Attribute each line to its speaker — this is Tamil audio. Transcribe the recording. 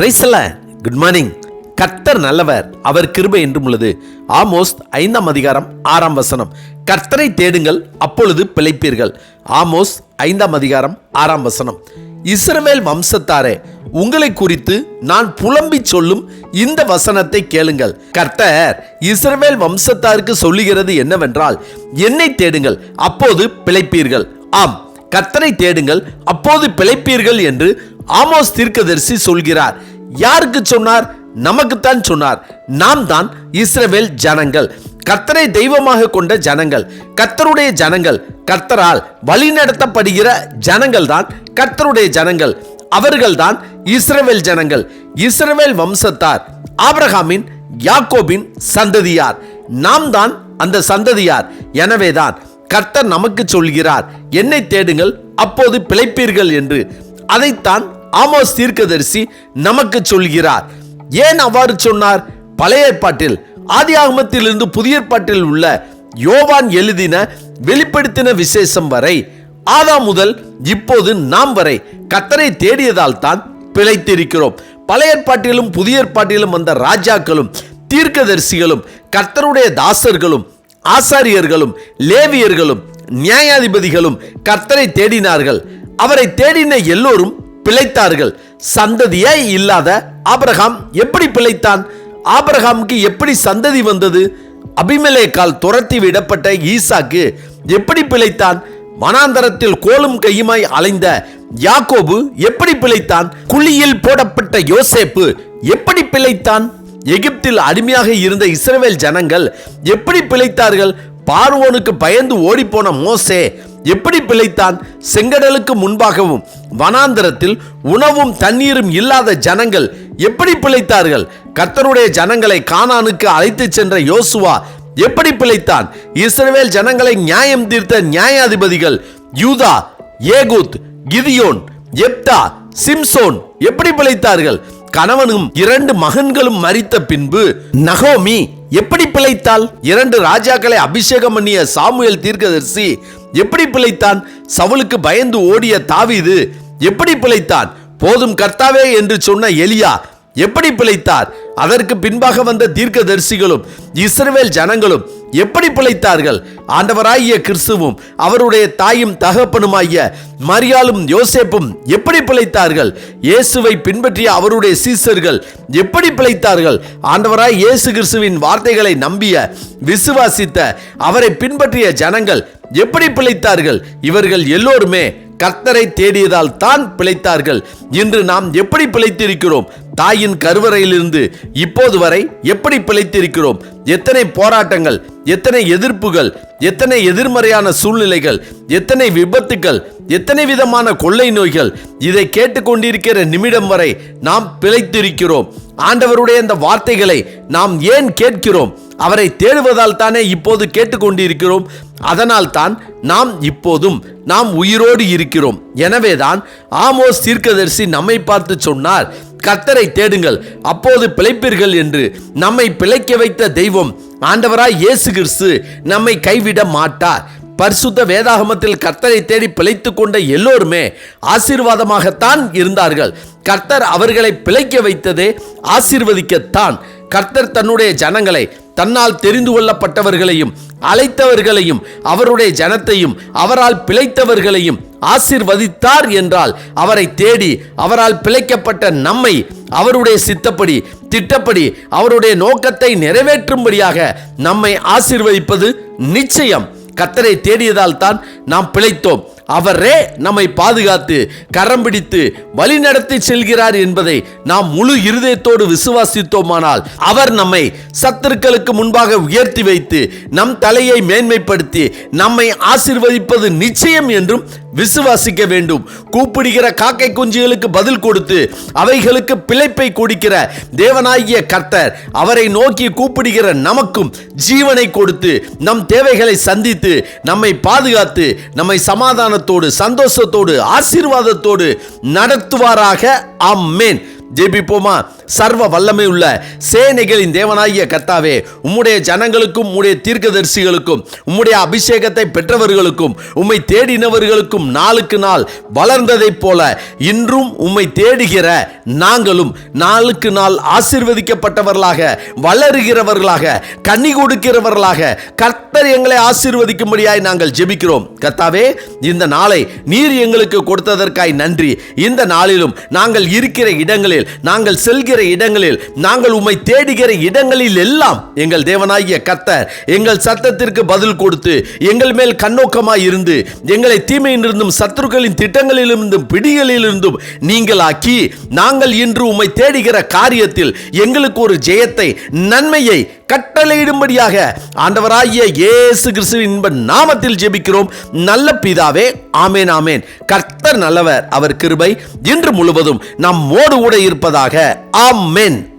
Speaker 1: பிரைசல்ல குட் மார்னிங் கர்த்தர் நல்லவர். அவர் கிருபை என்றும் உள்ளது. ஆமோஸ் ஐந்தாம் அதிகாரம் ஆறாம் வசனம். கர்த்தரை தேடுங்கள் அப்பொழுது பிழைப்பீர்கள். ஆமோஸ் ஐந்தாம் அதிகாரம் ஆறாம் வசனம். இஸ்ரவேல் வம்சத்தாரே உங்களை குறித்து நான் புலம்பி சொல்லும் இந்த வசனத்தை கேளுங்கள். கர்த்தர் இஸ்ரவேல் வம்சத்தாருக்கு சொல்லுகிறது என்னவென்றால் என்னை தேடுங்கள் அப்போது பிழைப்பீர்கள். ஆம் கர்த்தரை தேடுங்கள் அப்போது பிழைப்பீர்கள் என்று ஆமோஸ் தீர்க்கதரிசி சொல்கிறார். யாருக்கு சொன்னார்? நமக்குத்தான் சொன்னார். நாம் தான் இஸ்ரவேல் ஜனங்கள். கர்த்தரை தெய்வமாக கொண்ட ஜனங்கள். கர்த்தருடைய ஜனங்கள். கர்த்தரால் வழிநடத்தப்படுகிற ஜனங்கள் தான் கர்த்தருடைய ஜனங்கள். அவர்கள்தான் இஸ்ரவேல் ஜனங்கள். இஸ்ரவேல் வம்சத்தார். ஆப்ரஹாமின் யாக்கோபின் சந்ததியார். நாம் தான் அந்த சந்ததியார். எனவேதான் கர்த்தர் நமக்கு சொல்கிறார். என்னை தேடுங்கள் அப்போது பிழைப்பீர்கள் என்று. அதைத்தான் ஆமோஸ் தீர்க்கதரிசி நமக்கு சொல்கிறார். ஏன் அவ்வாறு சொன்னார்? பழைய ஏற்பாட்டில் ஆதி ஆகமத்திலிருந்து புதிய ஏற்பாட்டில் உள்ள யோவான் எழுதின வெளிப்படுத்தின விசேஷம் வரை ஆதாம் முதல் இப்போது நாம் வரை கத்தரை தேடியதால் தான் பிழைத்திருக்கிறோம். பழைய ஏற்பாட்டிலும் புதிய ஏற்பாட்டிலும் வந்த ராஜாக்களும் தீர்க்கதரிசிகளும் கர்த்தருடைய தாசர்களும் ஆசாரியர்களும் லேவியர்களும் நியாயாதிபதிகளும் கர்த்தரை தேடினார்கள். அவரை தேடின எல்லோரும் பிழைத்தார்கள். சந்ததியே இல்லாத ஆபரகாம் எப்படி பிழைத்தான்? ஆபரகாமுக்கு எப்படி சந்ததி வந்தது? அபிமலேக்கால் துரத்தி விடப்பட்ட ஈசாக்கு எப்படி பிழைத்தான்? வனாந்தரத்தில் கோலும் கையுமாய் அலைந்த யாக்கோபு எப்படி பிழைத்தான்? குழியில் போடப்பட்ட யோசேப்பு எப்படி பிழைத்தான்? எகிப்தில் அடிமையாக இருந்த இஸ்ரேல் ஜனங்கள் எப்படி பிழைத்தார்கள்? பார்வோனுக்கு பயந்து ஓடிப்போன மோசே எப்படி பிழைத்தான்? செங்கடலுக்கு முன்பாகவும் வனாந்தரத்தில் உணவும் தண்ணீரும் இல்லாத ஜனங்கள் எப்படி பிழைத்தார்கள்? கர்த்தருடைய ஜனங்களை கானானுக்கு அழைத்துச் சென்ற யோசுவா எப்படி பிழைத்தான்? இஸ்ரேல் ஜனங்களை நியாயம் தீர்த்த நியாயாதிபதிகள் யூதா ஏகூத் கிதியோன் எப்தா சிம்சோன் எப்படி பிழைத்தார்கள்? கணவனும் இரண்டு மகன்களும் மறித்த பின்பு நகோமி எப்படி பிழைத்தாள்? இரண்டு ராஜாக்களை அபிஷேகம் பண்ணிய சாமுவேல் தீர்க்கதரிசி எப்படி பிழைத்தான்? சவுலுக்கு பயந்து ஓடிய தாவீது எப்படி பிழைத்தான்? போதும் கர்த்தாவே என்று சொன்ன எலியா எப்படி பிழைத்தார்? அதற்கு பின்பாக வந்த தீர்க்கதரிசிகளும் இஸ்ரவேல் ஜனங்களும் எப்படி பிழைத்தார்கள்? ஆண்டவராகிய கிறிஸ்துவும் அவருடைய தாயும் தகப்பனுமாகிய மரியாளும் யோசேப்பும் எப்படி பிழைத்தார்கள்? இயேசுவை பின்பற்றிய அவருடைய சீசர்கள் எப்படி பிழைத்தார்கள்? ஆண்டவராய் இயேசு கிறிஸ்துவின் வார்த்தைகளை நம்பிய விசுவாசித்த அவரை பின்பற்றிய ஜனங்கள் எப்படி பிழைத்தார்கள்? இவர்கள் எல்லோருமே கர்த்தரை தேடியதால் தான் பிழைத்தார்கள். இன்று நாம் எப்படி பிழைத்திருக்கிறோம்? தாயின் கருவறையிலிருந்து இப்போது வரை எப்படி பிழைத்திருக்கிறோம்? எத்தனை போராட்டங்கள் எத்தனை எதிர்ப்புகள் எத்தனை எதிர்மறையான சூழ்நிலைகள் எத்தனை விபத்துக்கள் எத்தனை விதமான கொள்ளை நோய்கள் இதை கேட்டுக்கொண்டிருக்கிற நிமிடம் வரை நாம் பிழைத்திருக்கிறோம். ஆண்டவருடைய அந்த வார்த்தைகளை நாம் ஏன் கேட்கிறோம்? அவரை தேடுவதால் தானே இப்போது கேட்டுக்கொண்டிருக்கிறோம். அதனால் தான் நாம் இப்போதும் நாம் உயிரோடு இருக்கிறோம். எனவேதான் ஆமோஸ் தீர்க்கதரிசி நம்மை பார்த்து சொன்னார். கர்த்தரை தேடுங்கள். அப்போது பிழைப்பீர்கள் என்று நம்மை பிழைக்க வைத்த தெய்வம் ஆண்டவராய் இயேசு கிறிஸ்து நம்மை கைவிட மாட்டார். பரிசுத்த வேதாகமத்தில் கர்த்தரை தேடி பிழைத்து கொண்ட எல்லோருமே ஆசீர்வாதமாகத்தான் இருந்தார்கள். கர்த்தர் அவர்களை பிழைக்க வைத்ததே ஆசீர்வதிக்கத்தான். கர்த்தர் தன்னுடைய ஜனங்களை தன்னால் தெரிந்து கொள்ளப்பட்டவர்களையும் அழைத்தவர்களையும் அவருடைய ஜனத்தையும் அவரால் பிழைத்தவர்களையும் ஆசிர்வதித்தார் என்றால் அவரை தேடி அவரால் பிழைக்கப்பட்ட நம்மை அவருடைய சித்தப்படி திட்டப்படி அவருடைய நோக்கத்தை நிறைவேற்றும்படியாக நம்மை ஆசீர்வதிப்பது நிச்சயம். கத்தரை தேடியதால் தான் நாம் பிழைத்தோம். அவரே நம்மை பாதுகாத்து கரம் பிடித்து வழி நடத்தி செல்கிறார் என்பதை நாம் முழு இருதயத்தோடு விசுவாசித்தோமானால் அவர் நம்மை சத்துருக்களுக்கு முன்பாக உயர்த்தி வைத்து நம் தலையை மேன்மைப்படுத்தி நம்மை ஆசிர்வதிப்பது நிச்சயம் என்றும் விசுவாசிக்க வேண்டும். கூப்பிடுகிற காக்கை குஞ்சுகளுக்கு பதில் கொடுத்து அவைகளுக்கு பிழைப்பை கொடுக்கிற தேவனாகிய கர்த்தர் அவரை நோக்கி கூப்பிடுகிற நமக்கும் ஜீவனை கொடுத்து நம் தேவைகளை சந்தித்து நம்மை பாதுகாத்து நம்மை சமாதானத்தோடு சந்தோஷத்தோடு ஆசீர்வாதத்தோடு நடத்துவாராக. அம்மேன் ஜெபிப்போமா? சர்வ வல்லமை உள்ள சேனைகளின் தேவனாகிய கர்த்தாவே உம்முடைய ஜனங்களுக்கும் உம்முடைய தீர்க்கதரிசிகளுக்கும் உம்முடைய அபிஷேகத்தை பெற்றவர்களுக்கும் உம்மை தேடினவர்களுக்கும் நாளுக்கு நாள் வளர்ந்ததைப் போல இன்றும் உம்மை தேடுகிற நாங்களும் நாளுக்கு நாள் ஆசீர்வதிக்கப்பட்டவர்களாக வளருகிறவர்களாக கனி கொடுக்கிறவர்களாக கர்த்தர் எங்களை ஆசீர்வதிக்கும்படியாய் நாங்கள் ஜெபிக்கிறோம். கர்த்தாவே இந்த நாளை நீர் எங்களுக்கு கொடுத்ததற்காய் நன்றி. இந்த நாளிலும் நாங்கள் இருக்கிற இடங்களில் நாங்கள் செல்கிற இடங்களில் நாங்கள் உம்மை தேடுகிற இடங்களில் எல்லாம் எங்கள் தேவனாகிய கத்தர் எங்கள் சத்தத்திற்கு பதில் கொடுத்து எங்கள் மேல் கண்ணோக்கமாய் இருந்து எங்களை தீமையிலிருந்தும் சத்துருக்களின் திட்டங்களிலிருந்தும் பிடிகளிலிருந்தும் நீங்களாக்கி நாங்கள் இன்று உம்மை தேடுகிற காரியத்தில் எங்களுக்கு ஒரு ஜெயத்தை நன்மையை கட்டளையிடும்படியாக ஆண்டவராகிய இயேசு கிறிஸ்துவின் இன்ப நாமத்தில் ஜெபிக்கிறோம். நல்ல பிதாவே ஆமேன் ஆமேன். கர்த்தர் நல்லவர் அவர் கிருபை இன்று முழுவதும் நம்மோடு கூட இருப்பதாக ஆமேன்.